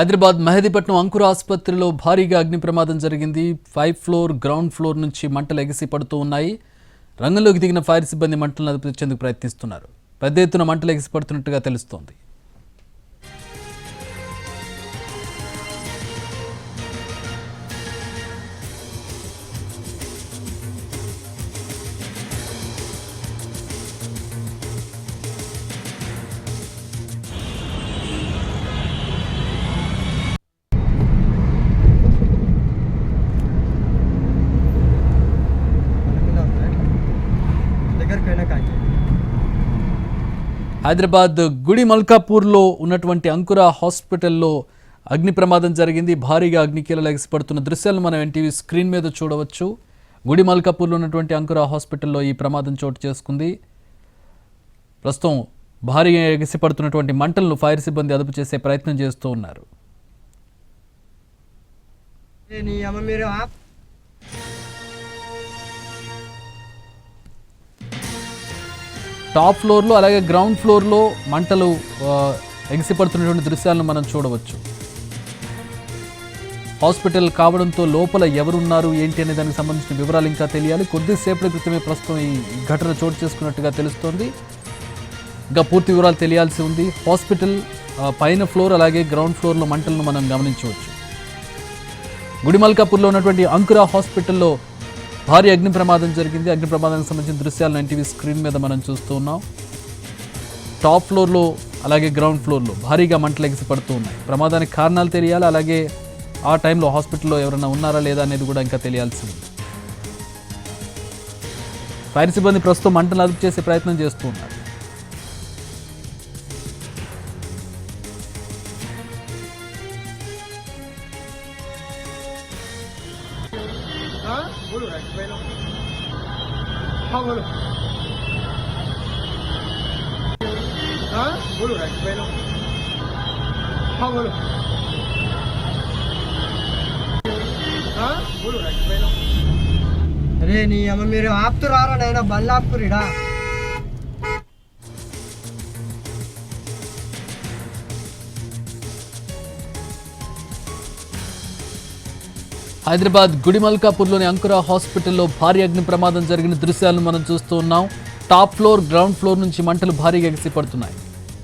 హైదరాబాద్ మెహదీపట్నం అంకుర ఆసుపత్రిలో భారీగా అగ్ని ప్రమాదం జరిగింది. ఫైవ్ ఫ్లోర్ గ్రౌండ్ ఫ్లోర్ నుంచి మంటలు ఎగిసి పడుతూ ఉన్నాయి. రంగంలోకి దిగిన ఫైర్ సిబ్బంది మంటలను అదుపుచేందుకు ప్రయత్నిస్తున్నారు. పెద్ద ఎత్తున మంటలు ఎగిసి పడుతున్నట్టుగా తెలుస్తోంది. హైదరాబాద్ గుడి మల్కాపూర్లో ఉన్నటువంటి అంకుర హాస్పిటల్లో అగ్ని ప్రమాదం జరిగింది. భారీగా అగ్నికీలలు ఎగిసిపడుతున్న దృశ్యాలను మనం ఎన్టీవీ స్క్రీన్ మీద చూడవచ్చు. గుడి మల్కాపూర్లో ఉన్నటువంటి అంకుర హాస్పిటల్లో ఈ ప్రమాదం చోటు చేసుకుంది. ప్రస్తుతం భారీగా ఎగిసిపడుతున్నటువంటి మంటలను ఫైర్ సిబ్బంది అదుపు చేసే ప్రయత్నం చేస్తూ ఉన్నారు. టాప్ ఫ్లోర్లో అలాగే గ్రౌండ్ ఫ్లోర్లో మంటలు ఎగిసిపడుతున్నటువంటి దృశ్యాలను మనం చూడవచ్చు. హాస్పిటల్ కావడంతో లోపల ఎవరున్నారు ఏంటి అనే దానికి సంబంధించిన వివరాలు ఇంకా తెలియాలి. కొద్దిసేపటి క్రితమే ప్రస్తుతం ఈ ఘటన చోటు చేసుకున్నట్టుగా తెలుస్తోంది. ఇంకా పూర్తి వివరాలు తెలియాల్సి ఉంది. హాస్పిటల్ పైన ఫ్లోర్ అలాగే గ్రౌండ్ ఫ్లోర్లో మంటలను మనం గమనించవచ్చు. గుడిమల్కాపూర్లో ఉన్నటువంటి అంకుర హాస్పిటల్లో భారీ అగ్ని ప్రమాదం జరిగింది. అగ్ని ప్రమాదానికి సంబంధించిన దృశ్యాలు ఎన్టీవీ స్క్రీన్ మీద మనం చూస్తూ ఉన్నాం. టాప్ ఫ్లోర్లో అలాగే గ్రౌండ్ ఫ్లోర్లో భారీగా మంటలు ఎగిసి పడుతూ ఉన్నాయి. ప్రమాదానికి కారణాలు తెలియాలి. అలాగే ఆ టైంలో హాస్పిటల్లో ఎవరైనా ఉన్నారా లేదా అనేది కూడా ఇంకా తెలియాల్సింది. ఫైర్ సిబ్బంది ప్రస్తుతం మంటలు అదుపు చేసే ప్రయత్నం చేస్తూ ఉన్నారు. બોલો રાજભાઈનો હા, બોલો. હા, બોલો રાજભાઈનો હા, બોલો. હા, બોલો રાજભાઈનો અરે, નહીં અમે મેરે આપ તો ને એના બલ્લા આપ કરી హైదరాబాద్ గుడిమల్కాపూర్లోని అంకుర హాస్పిటల్లో భారీ అగ్ని ప్రమాదం జరిగిన దృశ్యాలను మనం చూస్తూ ఉన్నాం. టాప్ ఫ్లోర్ గ్రౌండ్ ఫ్లోర్ నుంచి మంటలు భారీగా ఎగిసిపడుతున్నాయి.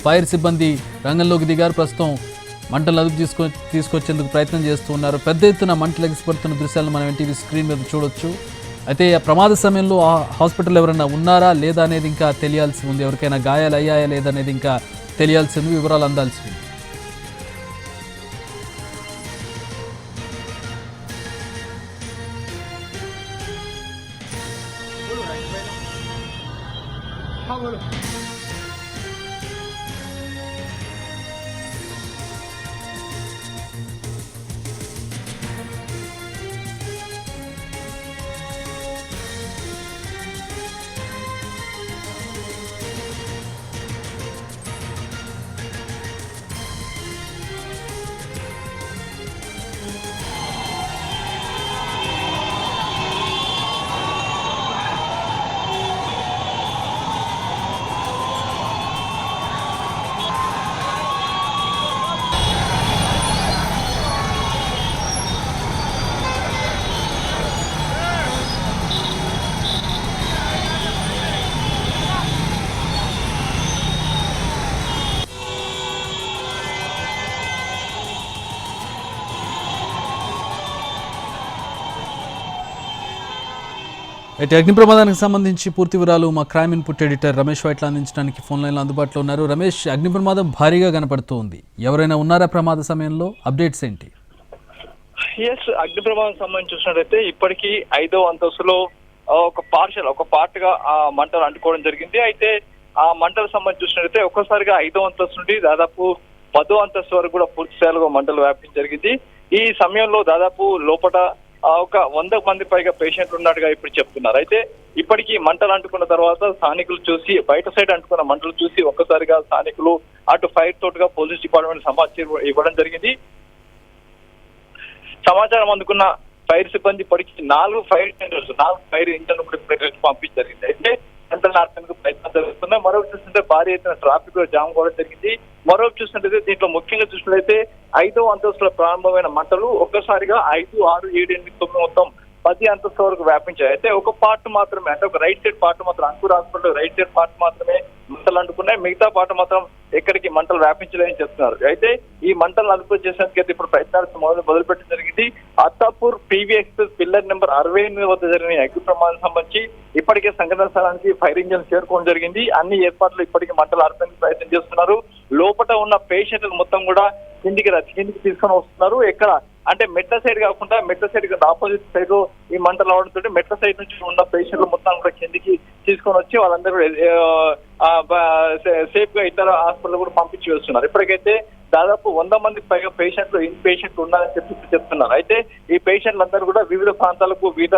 ఫైర్ సిబ్బంది రంగంలోకి దిగారు. ప్రస్తుతం మంటలు అదుపు తీసుకొ తీసుకొచ్చేందుకు ప్రయత్నం చేస్తూ ఉన్నారు. పెద్ద ఎత్తున మంటలు ఎగిసిపడుతున్న దృశ్యాలను మనం ఎన్టీవీ స్క్రీన్ మీద చూడొచ్చు. అయితే ఆ ప్రమాద సమయంలో ఆ హాస్పిటల్ ఎవరైనా ఉన్నారా? లేదా అనేది ఇంకా తెలియాల్సి ఉంది. ఎవరికైనా గాయాలు అయ్యాయా లేదా అనేది ఇంకా తెలియాల్సి ఉంది వివరాలు అందాల్సి ఉంది luôn. అయితే అగ్ని ప్రమాదానికి సంబంధించి పూర్తి వివరాలు మా crime input editor Ramesh Vaitla అందించడానికి ఫోన్ లైన్లో అందుబాటులో ఉన్నారు. రమేష్ అగ్ని ప్రమాదం భారీగా కనపడుతోంది. ఎవరైనా ఉన్నారా ప్రమాద సమయంలో? అప్డేట్స్ ఏంటి? ఎస్ అగ్ని ప్రమాదం సంబంధించి చూసినట్లయితే ఇప్పటికీ ఐదో అంతస్తులో ఒక పార్షల్ ఒక పార్ట్గా ఆ మంటలు అంటుకోవడం జరిగింది. అయితే ఆ మంటలకు సంబంధించి చూసినట్లయితే ఒక్కసారిగా ఐదో అంతస్తు నుండి దాదాపు పదో అంతస్తు వరకు కూడా పూర్తి స్థాయిలో మంటలు వ్యాపించడం జరిగింది. ఈ సమయంలో దాదాపు లోపల ఒక వంద మంది పైగా పేషెంట్లు ఉన్నట్టుగా ఇప్పుడు చెప్తున్నారు. అయితే ఇప్పటికీ మంటలు అంటుకున్న తర్వాత స్థానికులు చూసి బయట సైడ్ అంటుకున్న మంటలు చూసి ఒక్కసారిగా స్థానికులు అటు ఫైర్ తోటగా పోలీస్ డిపార్ట్మెంట్ సమాచారం ఇవ్వడం జరిగింది. సమాచారం అందుకున్న ఫైర్ సిబ్బంది ఇప్పటికి నాలుగు ఫైర్ టెండర్స్ నాలుగు ఫైర్ ఇంజన్ కూడా పంపించడం జరిగింది. అయితే మంటలు ఆర్పేందుకు ప్రయత్నం జరుగుతున్నాయి మరొకటి చూస్తుంటే భారీ ఎత్తున ట్రాఫిక్ జామ్ కూడా జరిగింది. మరొకటి చూస్తుంటే దీంట్లో ముఖ్యంగా చూసినట్లయితే ఐదో అంతస్తుల ప్రారంభమైన మంటలు ఒక్కసారిగా ఐదు ఆరు ఏడు ఎనిమిది తొమ్మిది మొత్తం పది అంతస్తు వరకు వ్యాపించాయి. అయితే ఒక పార్ట్ మాత్రమే అంటే ఒక రైట్ సైడ్ పార్ట్ మాత్రం Ankur hospital right side part మాత్రమే మంటలు అంటుకున్నాయి. మిగతా పార్ట్ మాత్రం ఎక్కడికి మంటలు వ్యాపించలేదని చెప్తున్నారు. అయితే ఈ మంటలు అదుపు చేసేందుకు అయితే ఇప్పుడు ప్రయత్నాలు మొదలు మొదలుపెట్టడం జరిగింది. Attapur PV express pillar number అరవై ఎనిమిది వద్ద జరిగిన అగ్ని ప్రమాదం సంబంధించి ఇప్పటికే సంఘటన స్థలానికి ఫైర్ ఇంజిన్ చేరుకోవడం జరిగింది. అన్ని ఏర్పాట్లు ఇప్పటికే మంటలు ఆర్పేందుకు ప్రయత్నం చేస్తున్నారు. లోపల ఉన్న పేషెంట్లు మొత్తం కూడా కిందికి రా- కిందికి తీసుకొని వస్తున్నారు. ఎక్కడ అంటే మెట్ల సైడ్ కాకుండా మెట్ల సైడ్ ఆపోజిట్ సైడ్ ఈ మంటలు అవడంతో మెట్ల సైడ్ నుంచి ఉన్న పేషెంట్లు మొత్తం కూడా కిందికి తీసుకొని వచ్చి వాళ్ళందరూ సేఫ్గా ఇతర హాస్పిటల్ కూడా పంపించి వస్తున్నారు. ఇప్పటికైతే దాదాపు వంద మంది పైగా పేషెంట్లు ఇన్ పేషెంట్లు ఉన్నారని చెప్పి చెప్తున్నారు. అయితే ఈ పేషెంట్లు అందరూ కూడా వివిధ ప్రాంతాలకు వివిధ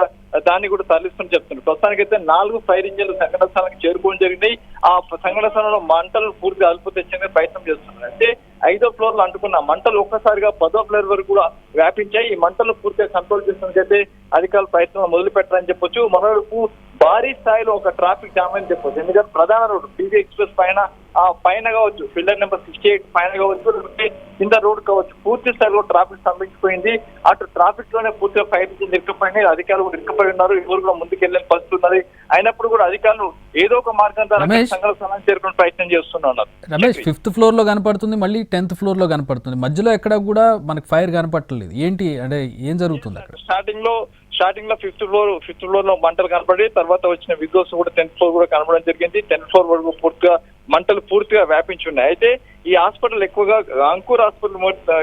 దాన్ని కూడా తరలిస్తుని చెప్తున్నారు. ప్రస్తుతానికైతే నాలుగు ఫైర్ ఇంజన్లు సంఘటన స్థలానికి చేరుకోవడం జరిగింది ఆ సంఘటన స్థలంలో మంటలు పూర్తిగా అదుపు తెచ్చేందుకు ప్రయత్నం చేస్తున్నారు. అయితే ఐదో ఫ్లోర్లో అంటుకున్న. మంటలు ఒక్కసారిగా పదో ఫ్లోర్ వరకు కూడా వ్యాపించాయి. ఈ మంటలు పూర్తిగా కంట్రోల్ చేసినట్లయితే అధికారులు ప్రయత్నం మొదలు పెట్టారని చెప్పొచ్చు. మరోవైపు భారీ స్థాయిలో ఒక ట్రాఫిక్ జామ్ అని చెప్పొచ్చు. ఎందుకంటే ప్రధాన రోడ్డు పీవీ ఎక్స్ప్రెస్ పైన ఆ పైన కావచ్చు పిల్లర్ నెంబర్ సిక్స్టీ ఎయిట్ పైన కావచ్చు లేకపోతే కింద రోడ్ కావచ్చు. పూర్తి స్థాయిలో ట్రాఫిక్ స్తంభించిపోయింది. అటు ట్రాఫిక్లోనే పూర్తిగా ఫైర్ ఇంజిన్ ఇరుక్కుపోయినాయి అధికారులు కూడా ఇరుక్కుపోయి ఉన్నారు. ఎవరు కూడా ముందుకు వెళ్ళే పరిస్థితి ఉన్నది. అయినప్పుడు కూడా అధికారులు ఏదో ఒక మార్గం ద్వారా రమేష్. సంఘటన స్థలానికి చేరుకునే ప్రయత్నం చేస్తూనే ఉన్నారు రమేష్ ఫిఫ్త్ ఫ్లోర్లో కనపడుతుంది మళ్ళీ టెన్త్ ఫ్లోర్లో కనపడుతుంది. మధ్యలో ఎక్కడ కూడా మనకి ఫైర్ కనపడట్లేదు. ఏంటి అంటే ఏం జరుగుతుంది అక్కడ? స్టార్టింగ్లో స్టార్టింగ్లో ఫిఫ్త్ ఫ్లోర్ ఫిఫ్త్ ఫ్లోర్లో మంటలు కనపడి తర్వాత వచ్చిన విండోస్ కూడా టెన్త్ ఫ్లోర్ కూడా కనపడడం జరిగింది. టెన్త్ ఫ్లోర్ వరకు పూర్తిగా మంటలు పూర్తిగా వ్యాపించి ఉన్నాయి అయితే ఈ హాస్పిటల్ ఎక్కువగా అంకూర్ హాస్పిటల్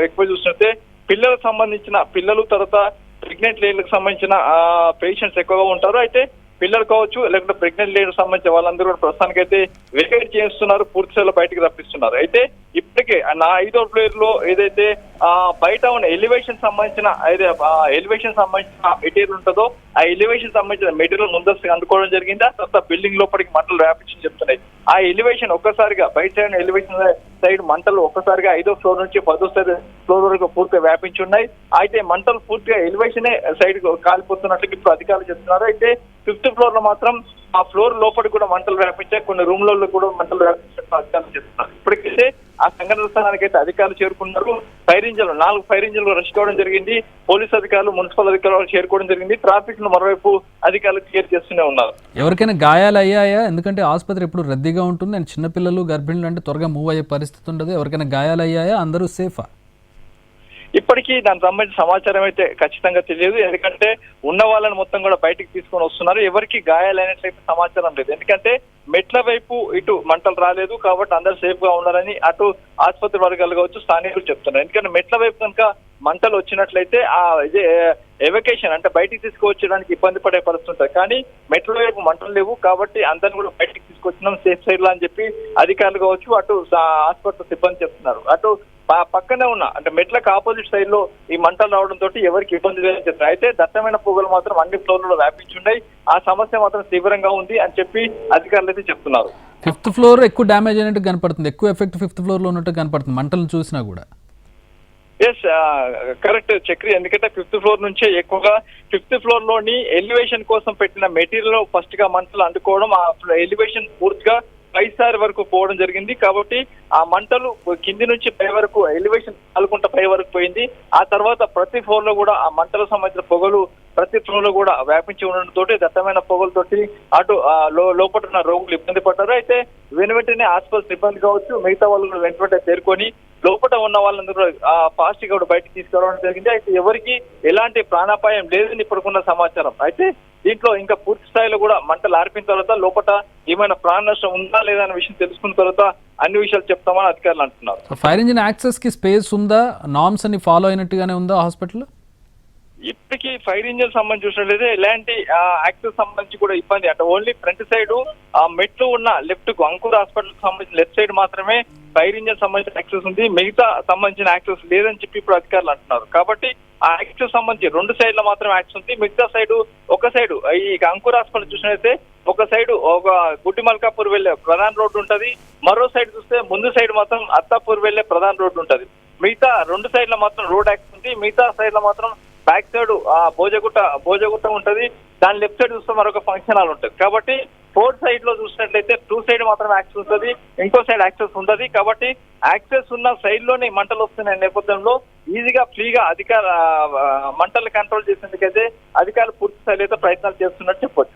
ఎక్కువ చూసినట్టే పిల్లలకు సంబంధించిన పిల్లలు తర్వాత ప్రెగ్నెంట్ లేడీలకు సంబంధించిన పేషెంట్స్ ఎక్కువగా ఉంటారు. అయితే పిల్లలు కావచ్చు లేకుంటే ప్రెగ్నెంట్ లేడీకి సంబంధించిన వాళ్ళందరూ కూడా ప్రస్తుతానికి అయితే వెకేట్ చేస్తున్నారు పూర్తి స్థాయిలో బయటకు రప్పిస్తున్నారు. అయితే ఇప్పటికే నా ఐదో ప్లేయర్లో ఏదైతే బయట ఉన్న ఎలివేషన్ సంబంధించిన అయితే ఎలివేషన్ సంబంధించిన మెటీరియల్ ఉంటుందో ఆ ఎలివేషన్ సంబంధించిన మెటీరియల్ ముందస్తుగా అందుకోవడం జరిగింది? ఆ తర్వాత బిల్డింగ్ లోపలికి మంటలు వ్యాపించి చెప్తున్నాయి ఆ ఎలివేషన్ ఒక్కసారిగా బయట సైడ్ ఎలివేషన్ సైడ్ మంటలు ఒక్కసారిగా ఐదో ఫ్లోర్ నుంచి పదో ఫ్లోర్ వరకు పూర్తిగా వ్యాపించి ఉన్నాయి. అయితే మంటలు పూర్తిగా ఎలివేషన్ సైడ్ కాలిపోతున్నట్లు ఇప్పుడు అధికారులు చెప్తున్నారు. అయితే ఫిఫ్త్ ఫ్లోర్లో మాత్రం ఆ ఫ్లోర్ లోపలికి కూడా మంటలు వ్యాపించాయి. కొన్ని రూమ్లలో కూడా మంటలు వ్యాపించినట్టు అధికారులు చెప్తున్నారు. ఇప్పటికైతే ఆ సంఘటన స్థానానికి అయితే అధికారులు చేరుకున్నారు. ఫైరింగ్ ఇంజన్లు నాలుగు ఫైర్ ఇంజన్లు రష్ కావడం జరిగింది. పోలీస్ అధికారులు మున్సిపల్ అధికారులు చేరుకోవడం జరిగింది. ట్రాఫిక్ను మరోవైపు అధికారులు క్లియర్ చేస్తూనే ఉన్నారు. ఎవరికైనా గాయాలు అయ్యాయా? ఎందుకంటే ఆసుపత్రి ఎప్పుడు రద్దీగా ఉంటుంది అండ్ చిన్నపిల్లలు గర్భిణులు అంటే త్వరగా మూవ్ అయ్యే పరిస్థితి ఉండదు. ఎవరికైనా గాయాలు అయ్యాయా? అందరూ సేఫా ఇప్పటికీ దానికి సంబంధించిన సమాచారం అయితే ఖచ్చితంగా తెలియదు. ఎందుకంటే ఉన్న వాళ్ళని మొత్తం కూడా బయటికి తీసుకొని వస్తున్నారు. ఎవరికి గాయాలైనట్లయితే సమాచారం లేదు. ఎందుకంటే మెట్ల వైపు ఇటు మంటలు రాలేదు కాబట్టి అందరు సేఫ్గా ఉన్నారని అటు ఆసుపత్రి వర్గాలు కావచ్చు స్థానికులు చెప్తున్నారు. ఎందుకంటే మెట్ల వైపు కనుక మంటలు వచ్చినట్లయితే ఆ ఇదే ఎవకేషన్ అంటే బయటికి తీసుకువచ్చడానికి ఇబ్బంది పడే పరిస్థితి ఉంటుంది. కానీ మెట్ల వైపు మంటలు లేవు కాబట్టి అందరిని కూడా బయటికి తీసుకొచ్చినాం సేఫ్ సైడ్లో అని చెప్పి అధికారులు కావచ్చు అటు ఆసుపత్రి సిబ్బంది చెప్తున్నారు. అటు పక్కనే ఉన్న అంటే మెట్లకు ఆపోజిట్ సైడ్లో ఈ మంటలు రావడం తోటి ఎవరికి ఇబ్బంది లేదని చెప్తున్నారు అయితే దట్టమైన పొగలు మాత్రం అన్ని ఫ్లోర్లలో వ్యాపించి ఉన్నాయి. ఆ సమస్య మాత్రం తీవ్రంగా ఉంది అని చెప్పి అధికారులు అయితే చెప్తున్నారు. ఫిఫ్త్ ఫ్లోర్ ఎక్కువ డ్యామేజ్ అయినట్టు కనపడుతుంది. ఎక్కువ ఎఫెక్ట్ ఫిఫ్త్ ఫ్లోర్లో ఉన్నట్టు కనపడుతుంది. మంటలను చూసినా కూడా. Yes correct Chakri. ఎందుకంటే ఫిఫ్త్ ఫ్లోర్ నుంచే ఎక్కువగా ఫిఫ్త్ ఫ్లోర్లోని ఎలివేషన్ కోసం పెట్టిన మెటీరియల్ ఫస్ట్గా మంటలు అంటుకోవడం ఆ ఎలివేషన్ పూర్తిగా పైసారి వరకు పోవడం జరిగింది. కాబట్టి ఆ మంటలు కింది నుంచి పై వరకు ఎలివేషన్ పాల్గొంట పై వరకు పోయింది. ఆ తర్వాత ప్రతి ఫ్లోర్లో కూడా ఆ మంటలకు సంబంధించిన పొగలు ప్రతి ఫ్లోర్ కూడా వ్యాపించి ఉండడంతో దట్టమైన పొగలతోటి అటు లోపల ఉన్న రోగులు ఇబ్బంది పడ్డారు. అయితే వెను వెంటనే ఆసుపత్రి సిబ్బంది కావచ్చు మిగతా వాళ్ళు కూడా వెంట వెంటనే చేరుకొని లోపల ఉన్న వాళ్ళందరూ ఫాస్ట్గా కూడా బయటకు తీసుకురావడం జరిగింది. అయితే ఎవరికి ఎలాంటి ప్రాణాపాయం లేదని ఇప్పటికున్న సమాచారం. అయితే దీంట్లో ఇంకా పూర్తి స్థాయిలో కూడా మంటలు ఆర్పిన తర్వాత లోపల ఏమైనా ప్రాణ నష్టం ఉందా లేదా అనే విషయం తెలుసుకున్న తర్వాత అన్ని విషయాలు చెప్తామని అధికారులు అంటున్నారు. ఫైర్ ఇంజిన్ యాక్సెస్కి స్పేస్ ఉందా? నామ్స్ అని ఫాలో అయినట్టుగానే ఉందా హాస్పిటల్? ఇప్పటికీ ఫైర్ ఇంజిన్ సంబంధించి చూసినట్లయితే ఎలాంటి యాక్సెస్ సంబంధించి కూడా ఇబ్బంది. అంటే ఓన్లీ ఫ్రంట్ సైడ్ ఆ మెట్లు ఉన్న లెఫ్ట్కు అంకుర్ హాస్పిటల్ సంబంధించిన లెఫ్ట్ సైడ్ మాత్రమే ఫైర్ ఇంజిన్ సంబంధించిన యాక్సెస్ ఉంది. మిగతా సంబంధించిన యాక్సెస్ లేదని చెప్పి ఇప్పుడు అధికారులు అంటున్నారు. కాబట్టి ఆ యాక్సెస్ సంబంధించి రెండు సైడ్ల మాత్రమే యాక్సెస్ ఉంది. మిగతా సైడ్ ఒక సైడ్ ఈ అంకుర్ హాస్పిటల్ చూసినట్లయితే ఒక సైడ్ ఒక గుడ్డి మల్కాపూర్ వెళ్ళే ప్రధాన రోడ్డు ఉంటది. మరో సైడ్ చూస్తే ముందు సైడ్ మాత్రం అత్తాపూర్ వెళ్ళే ప్రధాన రోడ్డు ఉంటది. మిగతా రెండు సైడ్ల మాత్రం రోడ్ యాక్సెస్ ఉంది. మిగతా సైడ్ల మాత్రం బ్యాక్ సైడ్ ఆ భోజగుట్ట భోజగుట్ట ఉంటది. దాని లెఫ్ట్ సైడ్ చూస్తే మరొక ఫంక్షన్ హాల్ ఉంటుంది. కాబట్టి ఫోర్త్ సైడ్లో చూసినట్లయితే టూ సైడ్ మాత్రం యాక్సెస్ ఉంటుంది. ఇంకో సైడ్ యాక్సెస్ ఉండదు. కాబట్టి యాక్సెస్ ఉన్న సైడ్లోనే మంటలు వస్తున్న నేపథ్యంలో. ఈజీగా ఫ్రీగా అధికార మంటలు కంట్రోల్ చేసేందుకైతే అధికారులు పూర్తి స్థాయిలో అయితే ప్రయత్నాలు చేస్తున్నట్టు చెప్పొచ్చు.